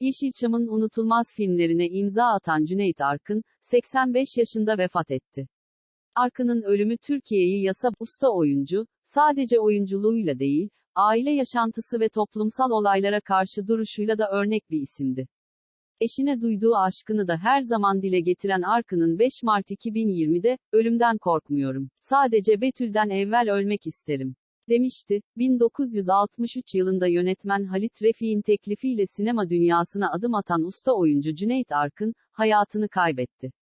Yeşilçam'ın unutulmaz filmlerine imza atan Cüneyt Arkın, 85 yaşında vefat etti. Arkın'ın ölümü Türkiye'yi yasa, usta oyuncu, sadece oyunculuğuyla değil, aile yaşantısı ve toplumsal olaylara karşı duruşuyla da örnek bir isimdi. Eşine duyduğu aşkını da her zaman dile getiren Arkın'ın 5 Mart 2020'de, ölümden korkmuyorum. Sadece Betül'den evvel ölmek isterim. Demişti, 1963 yılında yönetmen Halit Refik'in teklifiyle sinema dünyasına adım atan usta oyuncu Cüneyt Arkın, hayatını kaybetti.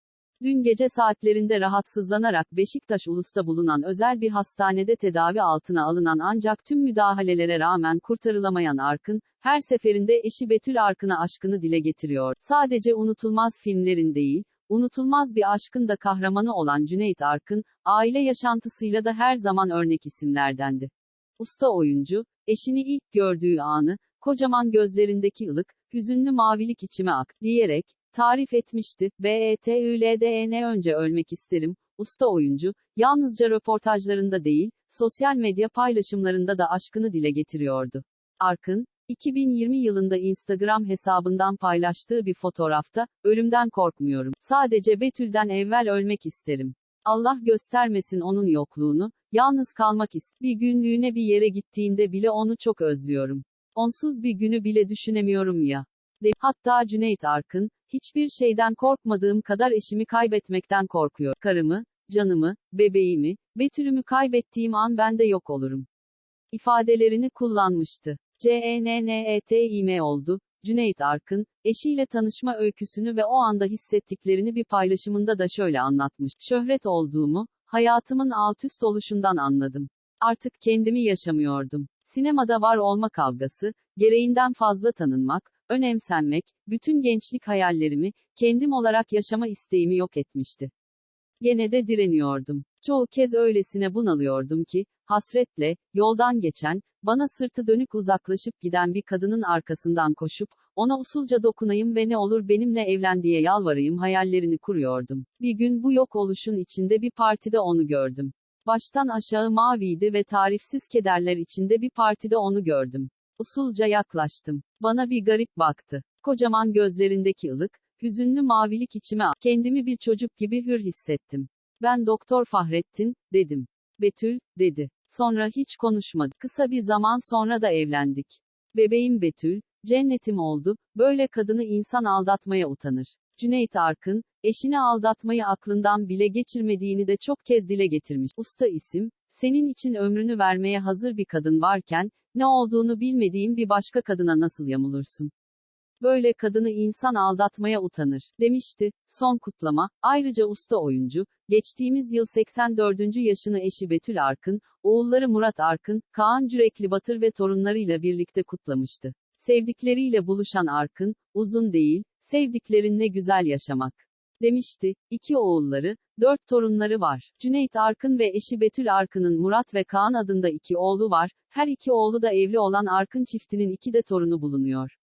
Dün gece saatlerinde rahatsızlanarak Beşiktaş Ulus'ta bulunan özel bir hastanede tedavi altına alınan ancak tüm müdahalelere rağmen kurtarılamayan Arkın, her seferinde eşi Betül Arkın'a aşkını dile getiriyor. Sadece unutulmaz filmlerin değil, unutulmaz bir aşkın da kahramanı olan Cüneyt Arkın, aile yaşantısıyla da her zaman örnek isimlerdendi. Usta oyuncu, eşini ilk gördüğü anı, kocaman gözlerindeki ılık, hüzünlü mavilik içime ak, diyerek, tarif etmişti. E BETÜLDN önce ölmek isterim. Usta oyuncu, yalnızca röportajlarında değil, sosyal medya paylaşımlarında da aşkını dile getiriyordu. Arkın, 2020 yılında Instagram hesabından paylaştığı bir fotoğrafta, ölümden korkmuyorum. Sadece Betül'den evvel ölmek isterim. Allah göstermesin onun yokluğunu, yalnız kalmak ist. Bir günlüğüne bir yere gittiğinde bile onu çok özlüyorum. Onsuz bir günü bile düşünemiyorum ya. De, hatta Cüneyt Arkın, hiçbir şeyden korkmadığım kadar eşimi kaybetmekten korkuyor. Karımı, canımı, bebeğimi, Betül'ümü kaybettiğim an ben de yok olurum. ifadelerini kullanmıştı. CNNETİM oldu. Cüneyt Arkın, eşiyle tanışma öyküsünü ve o anda hissettiklerini bir paylaşımında da şöyle anlatmış. Şöhret olduğumu, hayatımın altüst oluşundan anladım. Artık kendimi yaşamıyordum. Sinemada var olma kavgası, gereğinden fazla tanınmak, önemsenmek, bütün gençlik hayallerimi, kendim olarak yaşama isteğimi yok etmişti. Gene de direniyordum. Çoğu kez öylesine bunalıyordum ki, hasretle, yoldan geçen, bana sırtı dönük uzaklaşıp giden bir kadının arkasından koşup, ona usulca dokunayım ve ne olur benimle evlen diye yalvarayım hayallerini kuruyordum. Bir gün bu yok oluşun içinde bir partide onu gördüm. Baştan aşağı maviydi ve tarifsiz kederler içinde bir partide onu gördüm. Usulca yaklaştım. Bana bir garip baktı. Kocaman gözlerindeki ılık, hüzünlü mavilik içime kendimi bir çocuk gibi hür hissettim. Ben Doktor Fahrettin, dedim. Betül, dedi. Sonra hiç konuşmadı. Kısa bir zaman sonra da evlendik. Bebeğim Betül, cennetim oldu, böyle kadını insan aldatmaya utanır. Cüneyt Arkın, eşini aldatmayı aklından bile geçirmediğini de çok kez dile getirmiş. Usta isim, senin için ömrünü vermeye hazır bir kadın varken, ne olduğunu bilmediğin bir başka kadına nasıl yamulursun? Böyle kadını insan aldatmaya utanır, demişti. Son kutlama, ayrıca usta oyuncu, geçtiğimiz yıl 84. yaşını eşi Betül Arkın, oğulları Murat Arkın, Kaan Cürekli Batır ve torunlarıyla birlikte kutlamıştı. Sevdikleriyle buluşan Arkın, uzun değil, sevdiklerinle güzel yaşamak. Demişti, iki oğulları, dört torunları var. Cüneyt Arkın ve eşi Betül Arkın'ın Murat ve Kaan adında iki oğlu var, her iki oğlu da evli olan Arkın çiftinin iki de torunu bulunuyor.